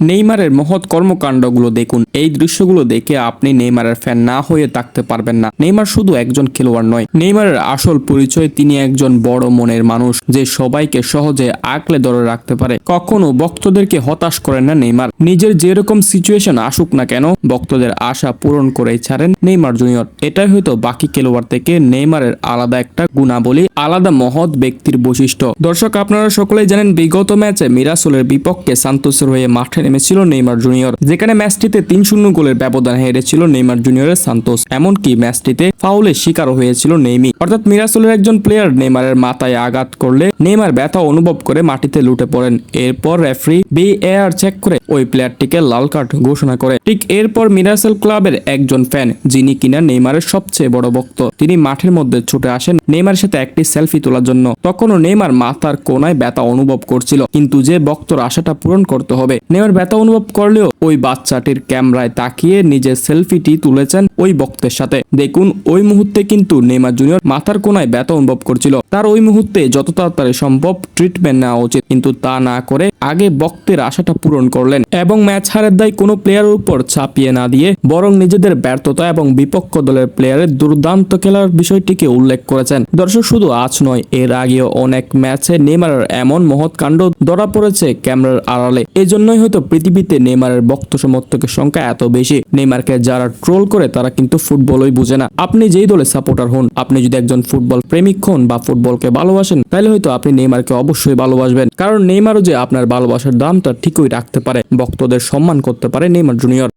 নেইমারের মহৎ কর্মকাণ্ডগুলো দেখুন। এই দৃশ্যগুলো দেখে আপনি নেইমারের ফ্যান না হয়ে থাকতে পারবেন না। নেইমার শুধু একজন খেলোয়াড় নয়, নেইমারের আসল পরিচয় তিনি একজন বড় মনের মানুষ যে সবাইকে সহজে আঁকলে ধরে রাখতে পারে। কখনো ভক্তদেরকে হতাশ করেন না নেইমার। নিজের যেরকম সিচুয়েশন আসুক না কেন, ভক্তদের আশা পূরণ করেই ছাড়েন নেইমার জুনিয়র। এটাই হয়তো বাকি খেলোয়াড় থেকে নেইমারের আলাদা একটা গুণাবলী, আলাদা মহৎ ব্যক্তির বৈশিষ্ট্য। দর্শক, আপনারা সকলেই জানেন, বিগত ম্যাচে মিরাসোলের বিপক্ষে সান্তোসের হয়ে মাঠে নেমেছিল নেইমার জুনিয়র, যেখানে ম্যাচটিতে তিন শূন্য গোলের ব্যবধান হেরেছিল নেইমার জুনিয়রের সান্তোস। এমনকি ম্যাচটিতে ফাউলের শিকারও হয়েছিল নেইমি। অর্থাৎ মিরাসোলের একজন প্লেয়ার নেইমারের মাথায় আঘাত করলে নেইমার ব্যথা অনুভব করে মাটিতে লুটে পড়েন। এরপর রেফারি বিএআর চেক করে ওই প্লেয়ারটিকে লাল কার্ড ঘোষণা করে। ঠিক এরপর মিরাসেল ক্লাবের একজন ফ্যান যিনি কিনা নেইমারের সবচেয়ে বড় ভক্ত, তিনি মাঠের মধ্যে ছুটে আসেন নেইমারের সাথে একটি সেলফি তোলার জন্য। তখনও নেইমার মাথার কোনায় ব্যথা অনুভব করছিল, কিন্তু যে ভক্তর আশাটা পূরণ করতে হবে, নেইমার ব্যথা অনুভব করলেও ওই বাচ্চাটির ক্যামেরায় তাকিয়ে নিজের সেলফিটি তুলেছেন ওই ভক্তের সাথে। দেখুন, ওই মুহূর্তে কিন্তু নেইমার জুনিয়র মাথার কোনায় ব্যথা অনুভব করছিল। তার ওই মুহূর্তে যত তাড়াতাড়ি সম্ভব ট্রিটমেন্ট নেওয়া উচিত, কিন্তু তা না করে আগে ভক্তের আশাটা পূরণ করলেন এবং ম্যাচ হারের দায় কোনো প্লেয়ারের উপর ছাপিয়ে না দিয়ে বরং নিজেদের ব্যর্থতা এবং বিপক্ষ দলের প্লেয়ারের দুর্দান্ত খেলার বিষয়টিকে উল্লেখ করেছেন। দর্শক, শুধু আজ নয়, এর আগেও অনেক ম্যাচে নেইমারের এমন মহৎ কাণ্ড ধরা পড়েছে ক্যামেরার আড়ালে। এজন্যই হয়তো পৃথিবীতে নেইমারের ভক্ত সমর্থকের সংখ্যা এত বেশি, নেইমারকে যারা ট্রোল করে তারা কিন্তু ফুটবলই বুঝে না। আপনি যেই দলের সাপোর্টার হন, আপনি যদি একজন ফুটবল প্রেমিক হন বা ফুটবলকে ভালোবাসেন, তাহলে হয়তো আপনি নেইমারকে অবশ্যই ভালোবাসবেন। কারণ নেইমারও যে আপনার ভালোবাসার দামটা ঠিকই রাখতে পারে, ভক্তদের সম্মান করতে পারে নেইমার জুনিয়র